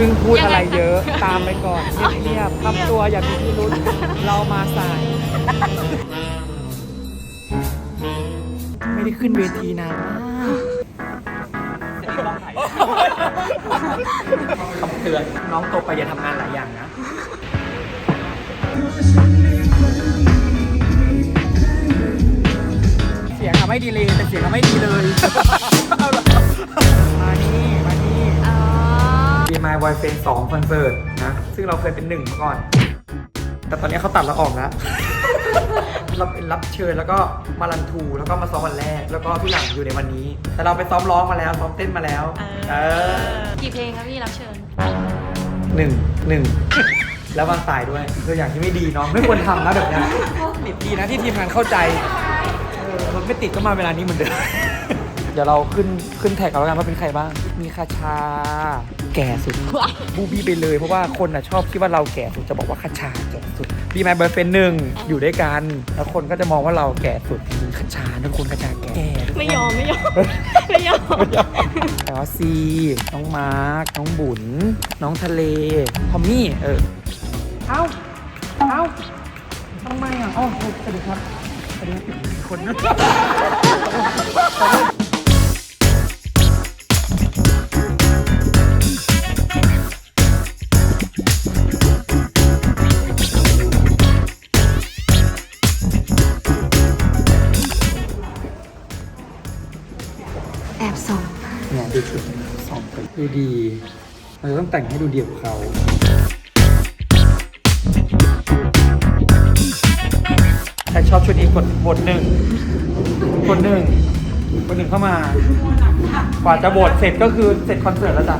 พิ่งพูดอะไรเยอะตามไปก่อนเงียบๆทำตัวอย่ามีพิรุษเรามาสาย ไม่ได้ขึ้นเวทีนานมากคำเตือนน้องโตไปอย่าทำงานหลายอย่างนะเสียงทำไม่ดีเลยแต่เสียงทำไม่ดีเลย Boyfriend 2คอนเสิร์ตนะ ซึ่งเราเคยเป็นหนึ่งมาก่อน แต่ตอนนี้เขาตัดเราออกแล้ว เราเป็นรับเชิญแล้วก็มารันทูแล้วก็มาซ้อมวันแรก แล้วก็พี่หลังอยู่ในวันนี้ แต่เราไปซ้อมร้องมาแล้วซ้อมเต้นมาแล้ว เออกี่เพลงครับพี่รับเชิญหนึ่งหนึ่งแล้ววางสายด้วยตัวอย่างที่ไม่ดีเนาะไม่ควรทำนะแบบเนี้ยติดดีนะที่ทีมงานเข้าใจเออรถไม่ติดก็มาเวลานี้เหมือนเดิม เดี๋ยวเราขึ้นขึ้นแท็กเอาแล้วกันว่าเป็นใครบ้าง มีคาชา แก่สุด บูบี้ไปเลยเพราะว่าคนน่ะชอบคิดว่าเราแก่สุดจะบอกว่าคาชาแก่สุดบีมายเบอร์เฟนหนึ่งอยู่ด้วยกัน แล้วคนก็จะมองว่าเราแก่สุดจริงๆคาชาทั้งคนคาชาแก่ทุกคนไม่ยอมไม่ยอมไม่ยอมแต่ว่าซีน้องมาร์คน้องบุ๋นน้องทะเลทอมมี่เออเอ้าเอ้าทำไมอะอ๋อสวัสดีครับสวัสดีครับคนนึง ดูชุดสองไปดูดี เราจะต้องแต่งให้ดูเดี่ยวเขาใครชอบชุดนี้กดบทหนึ่งกดหนึ่งกดหนึ่งเข้ามากว่าจะบทเสร็จก็คือเสร็จคอนเสิร์ตแล้วจ้ะ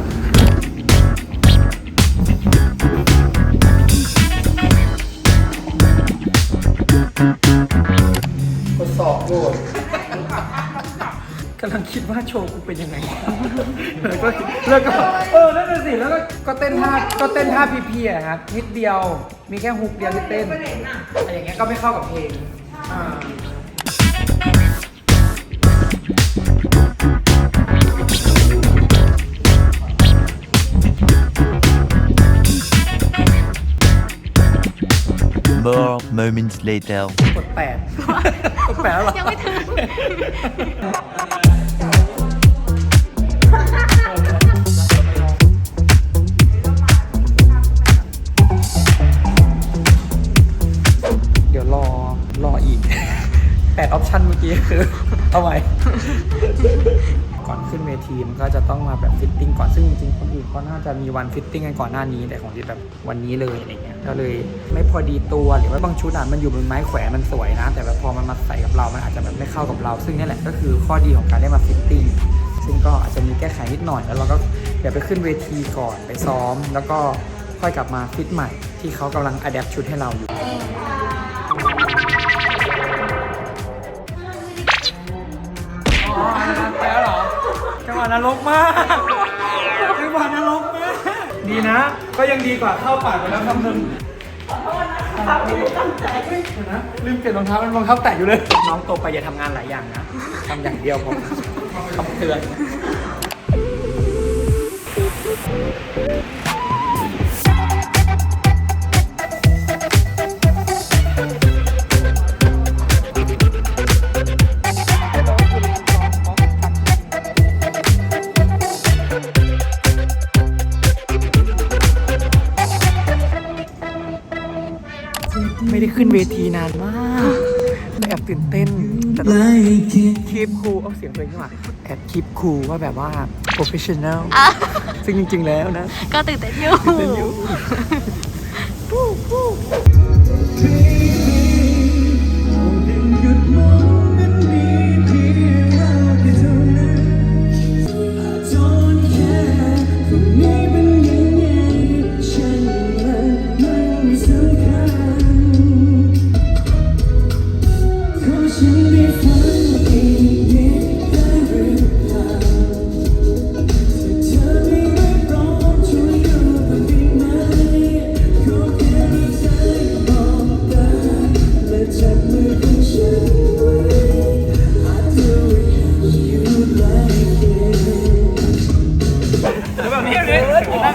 ทดสอบโบท กำลังคิดว่าโชว์กูเป็นยังไง แล้วก็แล้วก็เออนั่นน่ะสิแล้วก็ก็เต้นท่าก็เต้นท่าพีพีอะครับนิดเดียวมีแค่ฮุกเดียวที่เต้นอะไรอย่างเงี้ยก็ไม่เข้ากับเพลงอ่า More moments later. กดแปดกดแปดแล้วเหรอ ยังไม่ถึง กี้คือเอาไว้ก่อนขึ้นเวทีมันก็จะต้องมาแบบฟิตติ้งก่อนซึ่งจริงๆคนอื่นก็น่าจะมีวันฟิตติ้งกันก่อนหน้านี้แต่ของที่แบบวันนี้เลยอะไรเงี้ยก็เลยไม่พอดีตัวหรือว่าบางชุดอะมันอยู่บนไม้แขวนมันสวยนะ แต่แบบพอมันมาใส่กับเรา มันอาจจะแบบไม่เข้ากับเรา ซึ่งนี่แหละก็คือข้อดีของการได้มาฟิตติ้งซึ่งก็อาจจะมีแก้ไขนิดหน่อยแล้วเราก็เดี๋ยวไปขึ้นเวทีก่อนไปซ้อม แล้วก็ค่อยกลับมาฟิตใหม่ที่เขากำลังอัดแอปชุดให้เราอยู่ แล้วเหรอจังหวะนรกมากจังหวะนรกมากดีนะ ก็ยังดีกว่าเข้าปากไปแล้วคำหนึ่งครับไม่ตั้งใจนะลืมเปลี่ยนรองเท้าเป็นรองเท้าแตะอยู่เลย น้องโตไปอย่าทำงานหลายอย่างนะทำอย่างเดียวพอคำเตือน ไม่ได้ขึ้นเวทีนานมากแอบตื่นเต้นแต่ต้องคีบคูลเอาเสียงเพลงขึ้นมาแอบคีบคูลว่าแบบว่า professional ซึ่งจริง ๆ แล้วนะ ก็ตื่นเต้นอยู่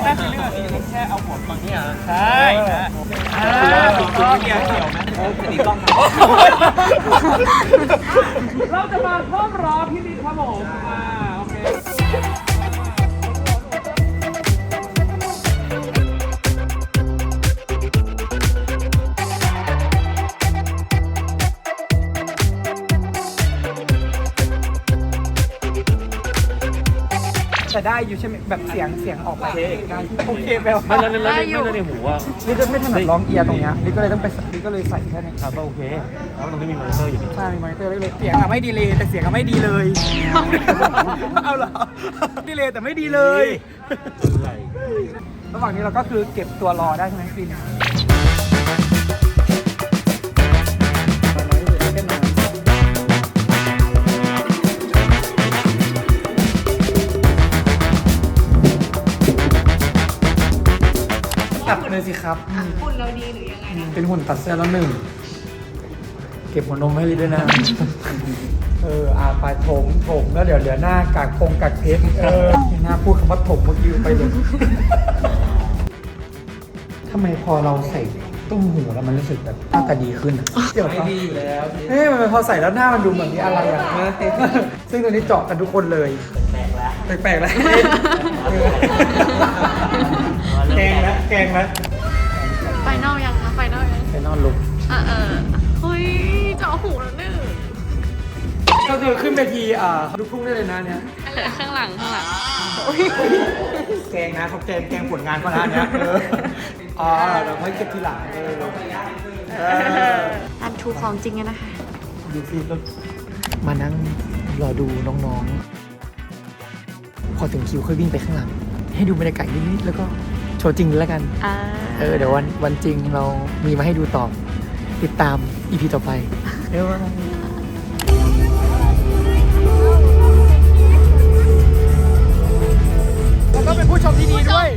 ไม่เป็นเรื่องนี้แค่เอาหัวตอนนี้อะใช่ถูกต้องเกี่ยวเกี่ยวไหมอ้สนิทต้องเราจะมาพ่มรอพี่ดิครับผม แต่ได้อยู่ใช่ไหมแบบเสียงเสียงออกไปได้โอเคแปลว่าไม่แล้วแล้วแล้วแล้วในหูอะนี่จะไม่ถนัดร้องเอียร์ตรงเนี้ยนี่ก็เลยต้องไปนี่ก็เลยใส่แค่นี้ครับก็โอเคแล้วตรงนี้มีมอนิเตอร์อยู่นี่ใช่มีมอนิเตอร์เลยเสียงอะไม่ดีเลยแต่เสียงอะไม่ดีเลย เอาเหรอดีเลยแต่ไม่ดีเลยไหลระหว่างนี้เราก็คือเก็บตัวรอได้ใช่ไหมฟิน เลยสิครับหุ่นเราดีหรือยังไงนะเป็นหุ่นตัดเสื้อแล้วหนึ่ง เก็บหัวนมให้ลิด้วยนะ เอออาไปถมถมแล้วเดี๋ยวเหลือหน้ากากคงกากเพชรเออหน้าพูดคำว่าถมเมื่อกี้ไปเลยทำไมพอเราใส่ตุ้มหูแล้วมันรู้สึกแบบหน้าตาดีขึ้นอะเดี๋ยวไม่ดีอยู่แล้วเฮ้ยมันพอใส่แล้วหน้ามันดูเหมือนมีอะไรอะซึ่งตัวนี้เจาะกันทุกคนเลย แปลกๆแล้วแปลกๆแล้ว แกงแล้วแกงแล้ว ไฟนอลยังคะไฟนอลยัง ไปนอนลุกเออเออเฮ้ยเจาะหูแล้วเนี่ยก็คือขึ้นเวทีอ่าลูกทุ่งได้เลยนะเนี่ยเหลือข้างหลังข้างหลังแกงนะเขาแกงแกงผลงานก็นะเนี่ยเอออ๋อเราค่อยเก็บทีหลังเออเอออันทูของจริงอะนะคะ ดูสิก็มานั่งรอดูน้องๆ พอถึงคิวค่อยวิ่งไปข้างหลัง ให้ดูบรรยากาศนิดๆแล้วก็โชว์จริงแล้วกัน อ่า เออเดี๋ยววันวันจริงเรามีมาให้ดูต่อ ติดตามอีพีต่อไปเรียกว่าแล้วก็เป็นผู้ชมที่ดีด้วย